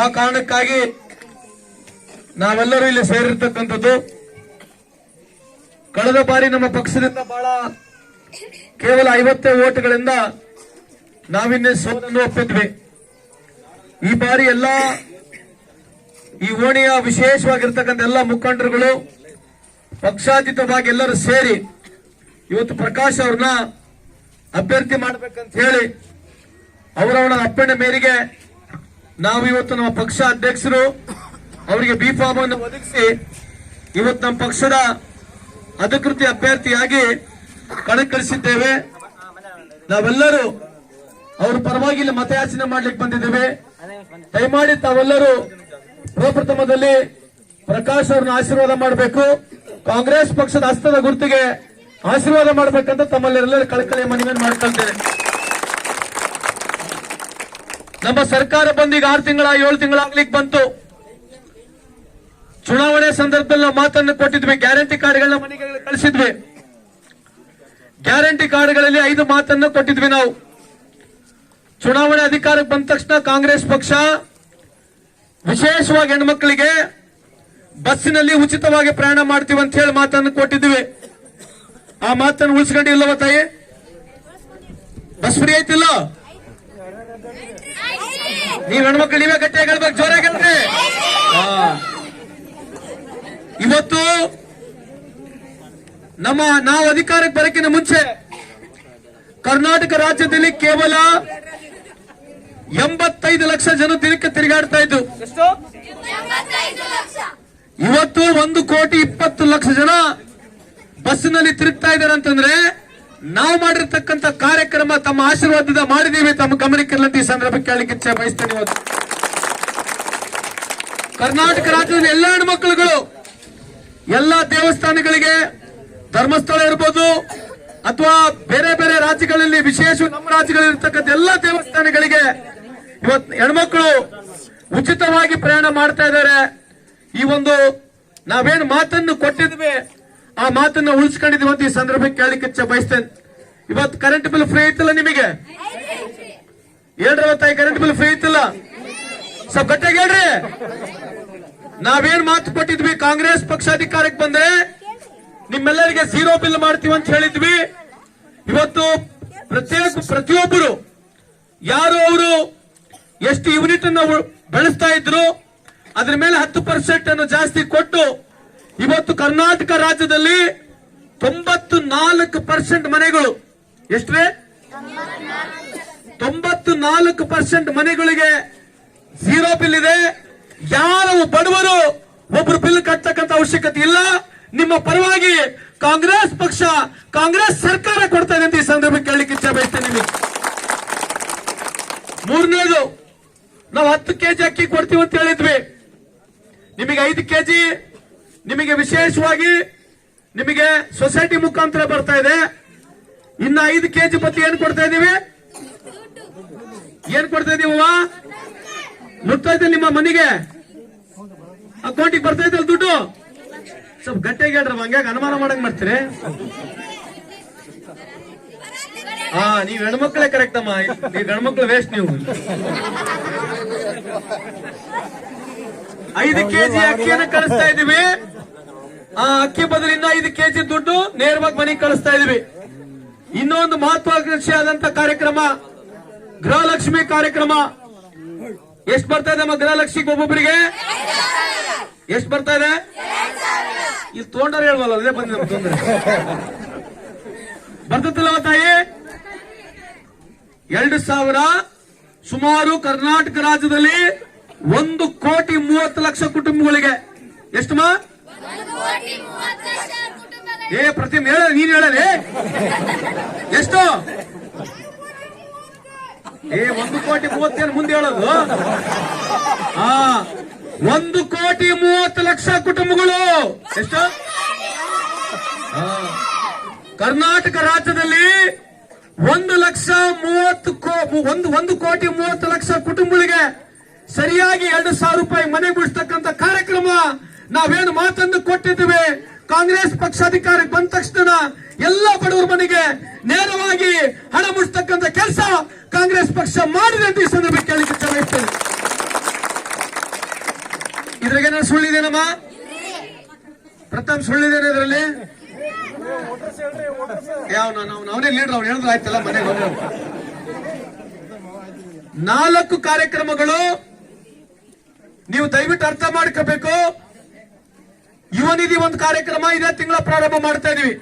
ಆ ಕಾರಣಕ್ಕಾಗಿ ನಾವೆಲ್ಲರೂ ಇಲ್ಲಿ ಸೇರಿರ್ತಕ್ಕಂಥದ್ದು. ಕಳೆದ ಬಾರಿ ನಮ್ಮ ಪಕ್ಷದಿಂದ ಬಹಳ ಕೇವಲ ಐವತ್ತೇ ಓಟ್ಗಳಿಂದ ನಾವಿನ್ನೇ ಸೋಲನ್ನು ಒಪ್ಪಿದ್ವಿ. ಈ ಬಾರಿ ಎಲ್ಲ ಈ ಓಣಿಯ ವಿಶೇಷವಾಗಿರ್ತಕ್ಕಂಥ ಎಲ್ಲ ಮುಖಂಡರುಗಳು, ಪಕ್ಷಾತೀತವಾಗಿ ಎಲ್ಲರೂ ಸೇರಿ ಇವತ್ತು ಪ್ರಕಾಶ್ ಅವ್ರನ್ನ ಅಭ್ಯರ್ಥಿ ಮಾಡಬೇಕಂತ ಹೇಳಿ ಅವರವರ ಅಪ್ಪಣೆ ಮೇರೆಗೆ ನಾವು ಇವತ್ತು ನಮ್ಮ ಪಕ್ಷ ಅಧ್ಯಕ್ಷರು ಅವರಿಗೆ ಬಿ ಫಾರ್ಮ್ ಅನ್ನು ಒದಗಿಸಿ ಇವತ್ತು ನಮ್ಮ ಪಕ್ಷದ ಅಧಿಕೃತ ಅಭ್ಯರ್ಥಿಯಾಗಿ ಕಣಕ್ಕಿಳಿಸಿದ್ದೇವೆ ನಾವೆಲ್ಲರೂ ಅವ್ರ ಪರವಾಗಿ ಇಲ್ಲಿ ಮತಯಾಚನೆ ಮಾಡ್ಲಿಕ್ಕೆ ಬಂದಿದ್ದೇವೆ. ದಯಮಾಡಿ ತಾವೆಲ್ಲರೂ ಪ್ರಪ್ರಥಮದಲ್ಲಿ ಪ್ರಕಾಶ್ ಅವ್ರನ್ನ ಆಶೀರ್ವಾದ ಮಾಡಬೇಕು. ಕಾಂಗ್ರೆಸ್ ಪಕ್ಷದ ಹಸ್ತದ ಗುರುತಿಗೆ ಆಶೀರ್ವಾದ ಮಾಡಬೇಕಂತ ತಮ್ಮಲ್ಲಿರಲ್ಲ ಕಳಕಳಿಯ ಮನವಿಯನ್ನು ಮಾಡ್ಕೊಳ್ತೇನೆ ನಮ್ಮ ಸರ್ಕಾರ ಬಂದೀಗ ಆರು ತಿಂಗಳ, ಏಳು ತಿಂಗಳಾಗ್ಲಿಕ್ಕೆ ಬಂತು. ಚುನಾವಣೆ ಸಂದರ್ಭದಲ್ಲಿ ನಾವು ಮಾತನ್ನು ಕೊಟ್ಟಿದ್ವಿ, ಗ್ಯಾರಂಟಿ ಕಾರ್ಡ್ಗಳನ್ನ ಮನೆಗೆ ಕಳಿಸಿದ್ವಿ. ಗ್ಯಾರಂಟಿ ಕಾರ್ಡ್ಗಳಲ್ಲಿ ಐದು ಮಾತನ್ನು ಕೊಟ್ಟಿದ್ವಿ ನಾವು. ಚುನಾವಣೆ ಅಧಿಕಾರಕ್ಕೆ ಬಂದ ತಕ್ಷಣ ಕಾಂಗ್ರೆಸ್ ಪಕ್ಷ ವಿಶೇಷವಾಗಿ ಹೆಣ್ಮಕ್ಳಿಗೆ ಬಸ್ಸಿನಲ್ಲಿ ಉಚಿತವಾಗಿ ಪ್ರಯಾಣ ಮಾಡ್ತೀವಿ ಅಂತ ಹೇಳಿ ಮಾತನ್ನು ಕೊಟ್ಟಿದ್ವಿ. ಆ ಮಾತನ್ನು ಉಳಿಸ್ಕೊಂಡಿಲ್ಲವ ತಾಯಿ? ಬಸ್ ಫ್ರೀ ಐತಿಲ್ಲ? ನೀವ್ ಹೆಣ್ಮಕ್ಳು ನೀವೇ ಗಟ್ಟಿ ಹೇಳ್ಬೇಕು ಜೋರಾಗಿ ಹೇಳ್ರಿ. ಹಾ. ಇವತ್ತು ನಮ್ಮ ನಾವು ಅಧಿಕಾರಕ್ಕೆ ಬರಕ್ಕಿಂತ ಮುಂಚೆ ಕರ್ನಾಟಕ ರಾಜ್ಯದಲ್ಲಿ ಕೇವಲ ಎಂಬತ್ತೈದು ಲಕ್ಷ ಜನ ದಿನಕ್ಕೆ ತಿರುಗಾಡ್ತಾ ಇದ್ದು. ಇವತ್ತು ಒಂದು ಕೋಟಿ ಇಪ್ಪತ್ತು ಲಕ್ಷ ಜನ ಬಸ್ಸಿನಲ್ಲಿ ತಿರುಗ್ತಾ ಇದ್ದಾರೆ ಅಂತಂದ್ರೆ ನಾವು ಮಾಡಿರ್ತಕ್ಕಂಥ ಕಾರ್ಯಕ್ರಮ ತಮ್ಮ ಆಶೀರ್ವಾದದ ಮಾಡಿದೀವಿ ತಮ್ಮ ಗಮನಕ್ಕೆ ಈ ಸಂದರ್ಭಕ್ಕೆ ಕೇಳಲಿಕ್ಕೆ ಇಚ್ಛೆ ಬಯಸ್ತೇನೆ ಕರ್ನಾಟಕ ರಾಜ್ಯದ ಎಲ್ಲ ಹೆಣ್ಮಕ್ಳುಗಳು, ಎಲ್ಲ ದೇವಸ್ಥಾನಗಳಿಗೆ ಧರ್ಮಸ್ಥಳ ಇರ್ಬೋದು, ಅಥವಾ ಬೇರೆ ಬೇರೆ ರಾಜ್ಯಗಳಲ್ಲಿ, ವಿಶೇಷ ನಮ್ಮ ರಾಜ್ಯಗಳಲ್ಲಿ ಇರ್ತಕ್ಕಂಥ ಎಲ್ಲ ದೇವಸ್ಥಾನಗಳಿಗೆ ಇವತ್ತು ಹೆಣ್ಮಕ್ಳು ಉಚಿತವಾಗಿ ಪ್ರಯಾಣ ಮಾಡ್ತಾ ಇದ್ದಾರೆ. ಈ ಒಂದು ನಾವೇನು ಮಾತನ್ನು ಕೊಟ್ಟಿದ್ವಿ ಆ ಮಾತನ್ನ ಉಳಿಸ್ಕೊಂಡಿದ್ವಿ ಅಂತ ಈ ಸಂದರ್ಭಕ್ಕೆ ಕೇಳಲಿಕ್ಕೆ ಬಯಸ್ತೇನೆ. ಇವತ್ತು ಕರೆಂಟ್ ಬಿಲ್ ಫ್ರೀ ಐತಿಲ್ಲ ನಿಮಗೆ? ಹೇಳ್ರಿ ತಾಯಿ ಕರೆಂಟ್ ಬಿಲ್ ಫ್ರೀ ಐತಿಲ್ಲ ಸ್ವಲ್ಪ ಗಟ್ಟಿಯಾಗಿ ಹೇಳ್ರಿ. ನಾವೇನ್ ಮಾತು ಕೊಟ್ಟಿದ್ವಿ ಕಾಂಗ್ರೆಸ್ ಪಕ್ಷ ಅಧಿಕಾರಕ್ಕೆ ಬಂದ್ರೆ ನಿಮ್ಮೆಲ್ಲರಿಗೆ ಝೀರೋ ಬಿಲ್ ಮಾಡ್ತೀವಿ ಅಂತ ಹೇಳಿದ್ವಿ. ಇವತ್ತು ಪ್ರತ್ಯೇಕ ಪ್ರತಿಯೊಬ್ಬರು, ಯಾರು ಅವರು ಎಷ್ಟು ಯೂನಿಟ್ ಅನ್ನು ಬೆಳೆಸ್ತಾ ಇದ್ರು, ಅದ್ರ ಮೇಲೆ ಹತ್ತು ಪರ್ಸೆಂಟ್ ಅನ್ನು ಜಾಸ್ತಿ ಕೊಟ್ಟು ಇವತ್ತು ಕರ್ನಾಟಕ ರಾಜ್ಯದಲ್ಲಿ ತೊಂಬತ್ತು ನಾಲ್ಕು ಪರ್ಸೆಂಟ್ ಮನೆಗಳು. ಎಷ್ಟ್ರೇ ತೊಂಬತ್ತು ನಾಲ್ಕು ಪರ್ಸೆಂಟ್ ಮನೆಗಳಿಗೆ ಝೀರೋ ಬಿಲ್ ಇದೆ. ಯಾರು ಬಡವರು ಒಬ್ರು ಬಿಲ್ ಕಟ್ಟತಕ್ಕಂತ ಅವಶ್ಯಕತೆ ಇಲ್ಲ. ನಿಮ್ಮ ಪರವಾಗಿ ಕಾಂಗ್ರೆಸ್ ಪಕ್ಷ, ಕಾಂಗ್ರೆಸ್ ಸರ್ಕಾರ ಕೊಡ್ತಾ ಇದೆ ಅಂತ ಈ ಸಂದರ್ಭಕ್ಕೆ ಕೇಳಲಿಕ್ಕೆ ಇಚ್ಛೆ ಬಯಸ್ತೇನೆ ನಿಮಗೆ. ಮೂರನೇದು, ನಾವು ಹತ್ತು ಕೆಜಿ ಅಕ್ಕಿ ಕೊಡ್ತೀವಿ ಅಂತ ಹೇಳಿದ್ವಿ. ನಿಮಗೆ ಐದು ಕೆಜಿ ನಿಮಗೆ ವಿಶೇಷವಾಗಿ ನಿಮಗೆ ಸೊಸೈಟಿ ಮುಖಾಂತರ ಬರ್ತಾ ಇದೆ. ಇನ್ನು ಐದು ಕೆಜಿ ಬತ್ತಿ ಏನ್ ಕೊಡ್ತಾ ಇದೀವಿ? ಏನ್ ಕೊಡ್ತಾ ಇದೀವವ್ವ ಮುಟ್ತಾ ಇದೆ ನಿಮ್ಮ ಮನೆಗೆ. ಅಕೌಂಟಿಗೆ ಬರ್ತಾ ಇದ್ದಲ್ಲ ದುಡ್ಡು? ಸ್ವಲ್ಪ ಗಟ್ಟಿಗೆ ಹೇಳ್ರಿ ಹಂಗಾಗಿ ಅನುಮಾನ ಮಾಡಂಗ್ ಮಾಡ್ತೀರಿ? ಹಾ ನೀವ್ ಹೆಣ್ಮಕ್ಳೆ ಕರೆಕ್ಟ್ ಅಮ್ಮ. ನೀವು ಗಂಡ್ಮಕ್ಳು ವೇಸ್ಟ್ ನೀವು. ಐದು ಕೆಜಿ ಅಕ್ಕಿಯನ್ನು ಕಳಿಸ್ತಾ ಇದೀವಿ. ಆ ಅಕ್ಕಿ ಬದಲಿಂದ ಐದು ಕೆಜಿ ದುಡ್ಡು ನೇರವಾಗಿ ಮನೆಗೆ ಕಳಿಸ್ತಾ ಇದೀವಿ. ಇನ್ನೊಂದು ಮಹತ್ವಾಕಾಂಕ್ಷಿ ಆದಂತ ಕಾರ್ಯಕ್ರಮ, ಗೃಹಲಕ್ಷ್ಮಿ ಕಾರ್ಯಕ್ರಮ. ಎಷ್ಟು ಬರ್ತಾ ಇದೆ ನಮ್ಮ ಗೃಹಲಕ್ಷ್ಮಿಗೆ ಒಬ್ಬೊಬ್ಬರಿಗೆ? ಎಷ್ಟು ಬರ್ತಾ ಇದೆ? ಇಲ್ಲಿ ತೊಂದರೆ ಹೇಳುವಲ್ಲ ಅದೇ ಬಂದ ತೊಂದರೆ. ಬರ್ತದಲ್ಲ ತಾಯಿ? ಎರಡು ಸಾವಿರ ಸುಮಾರು ಕರ್ನಾಟಕ ರಾಜ್ಯದಲ್ಲಿ ಒಂದು ಕೋಟಿ ಮೂವತ್ತು ಲಕ್ಷ ಕುಟುಂಬಗಳಿಗೆ. ಎಷ್ಟು ಮಾ ಏ, ಪ್ರತಿಮ್, ಹೇಳ, ನೀನ್ ಹೇಳಲೇ? ಎಷ್ಟು? ಏ, ಒಂದು ಕೋಟಿ ಮೂವತ್ತೇನು ಮುಂದೆ ಹೇಳೋದು? ಹಾ. ಒಂದು ಕೋಟಿ ಮೂವತ್ತು ಲಕ್ಷ ಕುಟುಂಬಗಳು. ಎಷ್ಟು. ಕರ್ನಾಟಕ ರಾಜ್ಯದಲ್ಲಿ ಒಂದು ಲಕ್ಷ ಮೂವತ್ತು ಒಂದು ಒಂದು ಕೋಟಿ ಮೂವತ್ತು ಲಕ್ಷ ಕುಟುಂಬಗಳಿಗೆ ಸರಿಯಾಗಿ ಎರಡು ಸಾವಿರ ರೂಪಾಯಿ ಮನೆ ಮುಡಿಸ್ತಕ್ಕಂಥ ಕಾರ್ಯಕ್ರಮ ನಾವೇನು ಮಾತನ್ನು ಕೊಟ್ಟಿದ್ದೇವೆ? ಕಾಂಗ್ರೆಸ್ ಪಕ್ಷ ಅಧಿಕಾರಕ್ಕೆ ಬಂದ ತಕ್ಷಣ ಎಲ್ಲ ಬಡವರ ಮನೆಗೆ ನೇರವಾಗಿ ಹಣ ಮುಡಿಸ್ತಕ್ಕಂಥ ಕೆಲಸ ಕಾಂಗ್ರೆಸ್ ಪಕ್ಷ ಮಾಡಿದೆ ಅಂತ ಈ ಸಂದರ್ಭಕ್ಕೆ ಕೇಳಲಿಕ್ಕೆ ಚೆನ್ನಾಗಿರ್ತೇನೆ ಸುಳ್ಳಿದೇನಮ್ಮ ಪ್ರಥಮ್ ಸುಳ್ಳಿದೇನೆ ಇದರಲ್ಲಿ? ಯಾವ ಅವನೇ ಲೀಡರ್ ಅವ್ನು ಹೇಳಿದ್ರೆ ಆಯ್ತಲ್ಲ, ಮನೆಗೆ ನಾಲ್ಕು ಕಾರ್ಯಕ್ರಮಗಳು ನೀವು ದಯವಿಟ್ಟು ಅರ್ಥ ಮಾಡ್ಕೋಬೇಕು. ಯುವ ನಿಧಿ ಒಂದು ಕಾರ್ಯಕ್ರಮ ಇದೇ ತಿಂಗಳ ಪ್ರಾರಂಭ ಮಾಡ್ತಾ ಇದೀವಿ.